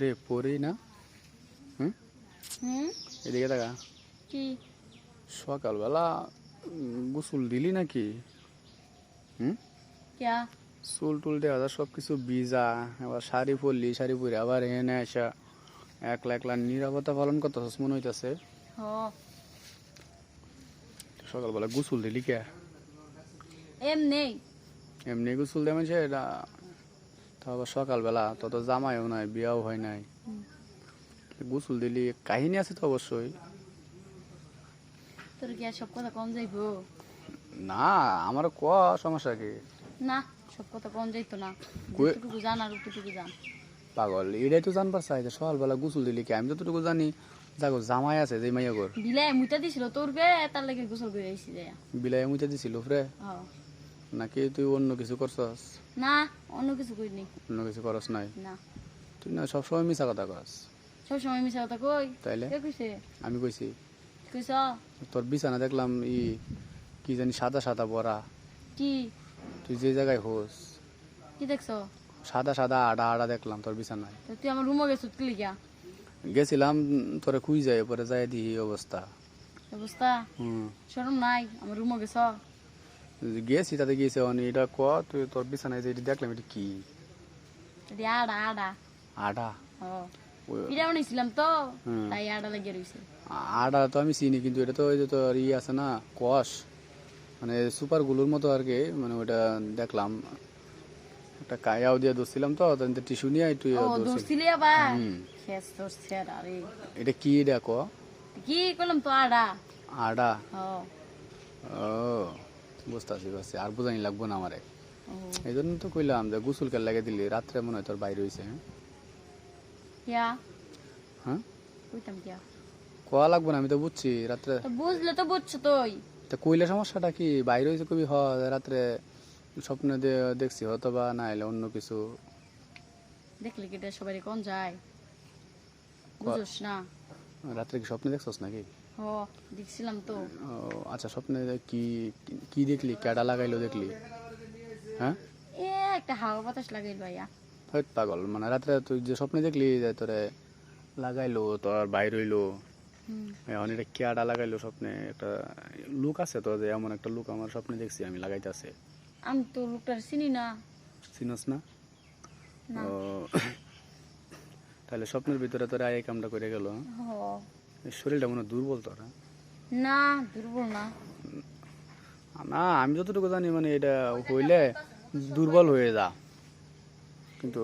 রে পড়ি না? হুম? এদিকে দেখা। কি? সকালবেলা গোসল দিলি নাকি? হুম? ক্যা? চুল টুল দেওয়া যায় সব কিছু ভিজা এবার শাড়ি পরলি শাড়ি পরে আবার এনে আসা। একলা একলা নিরাপত্তা পালন করতেছিস মনে হইতেছে। সকালবেলা গোসল দিলি কে? এম নেই এমনি গোসল দেওয়া মানে এটা তো আবার সকালবেলা তো তো জামাইও নাই বিয়াও হয় নাই। গোসল দিলি কাহিনী আছে তো অবশ্যই। তোর কি আর সব কথা কম যাইবো? না আমার ক সমস্যা কি? না সব কথা কম যাইতো না। যতটুকু জান আর ততটুকু জান। পাগল এটাই তো জানবার চাই যে সকালবেলা গোসল দিলি কি? আমি যতটুকু জানি যাগো জামাই আছে যে মাইয়া গর বিলাই মুইতা দিছিল তোর বে তার লাগে গোসল করে আইছি যায় বিলাই মুইতে দিছিল ফ্রে হ। নাকি তুই অন্য কিছু করছস? না অন্য কিছু করিনি। অন্য কিছু করস নাই? না। তুই না সবসময় মিশা কথা কস। সব সময় মিশা কথা কই? তাইলে? কে কইছে? আমি কইছি। কইছ? তোর বিছানা দেখলাম ই কি জানি সাদা সাদা বড়া। কি? তুই যে জায়গায় হোস। কি দেখছ? সাদা সাদা আডা আডা দেখলাম তোর বিছানায়। তুই আমার রুমে গেছিস কি লিগা? গেছিলাম তোরে খুঁজ যায় পরে যাই দি অবস্থা। অবস্থা? হুম। শরম নাই আমার রুমে গেছ? গেছি তাতে গিয়েছে অনি এটা ক? তুই তোর বিছানায় যে এটা দেখলাম এটা কি? এটি আড়া আড়া? আডা? পিঠা বানাইছিলাম তো তাই আড়া লাগিয়ে রইছে। আডা তো আমি চিনি কিন্তু এটা তো ওই যে তোর ই আছে না কষ। মানে সুপারগুলোর মতো আর কি মানে ওটা দেখলাম। একটা কায়াও দিয়ে দোষছিলাম তো টিস্যু নিয়ে একটু আবার? আরে এটা কি এটা ক? কি করলাম তো আড়া? আডা। ও। বুঝতেছি বুঝছি আর বোঝানি লাগবো না আমারে। এই জন্য তো কইলাম যে গোসল কে লাগে দিলি রাত্রে মনে হয় তোর বাইরে কিয়া হ্যাঁ? কইতাম কিয়া কোয়া লাগবো না আমি তো বুঝছি রাত্রে বুঝলে তো বুঝছ তুই। তা কইলে সমস্যাটা কি? বাইরে হয়েছে কবি হ রাত্রে স্বপ্নে দেখছি হয়তো বা না এলে অন্য কিছু। দেখলে কি এটা কোন যায়? বুঝোস না। রাত্রে কি স্বপ্নে দেখছস নাকি? হ দেখছিলাম তো। ও আচ্ছা স্বপ্নে কি কি দেখলি? ক্যাডা লাগাইলো দেখলি? হ্যাঁ? এ একটা হাওয়া বাতাস লাগাইল ভাইয়া। হয়তো পাগল মানে রাত্রে তুই যে স্বপ্নে দেখলি যে তোরে লাগাইলো তোর বাইর হইল এখন এটা ক্যাডা লাগাইলো স্বপ্নে? একটা লুক আছে তো যে এমন একটা লুক আমার স্বপ্নে দেখছি আমি লাগাইতেছে। আমি তো লোকটার চিনি না। চিনস না? না। ও তাহলে স্বপ্নের ভিতরে তোরা এই কামটা করে গেল এই শরীরটা মনে দুর্বল তোরা না দুর্বল না। না আমি যতটুকু জানি মানে এটা হইলে দুর্বল হয়ে যা। কিন্তু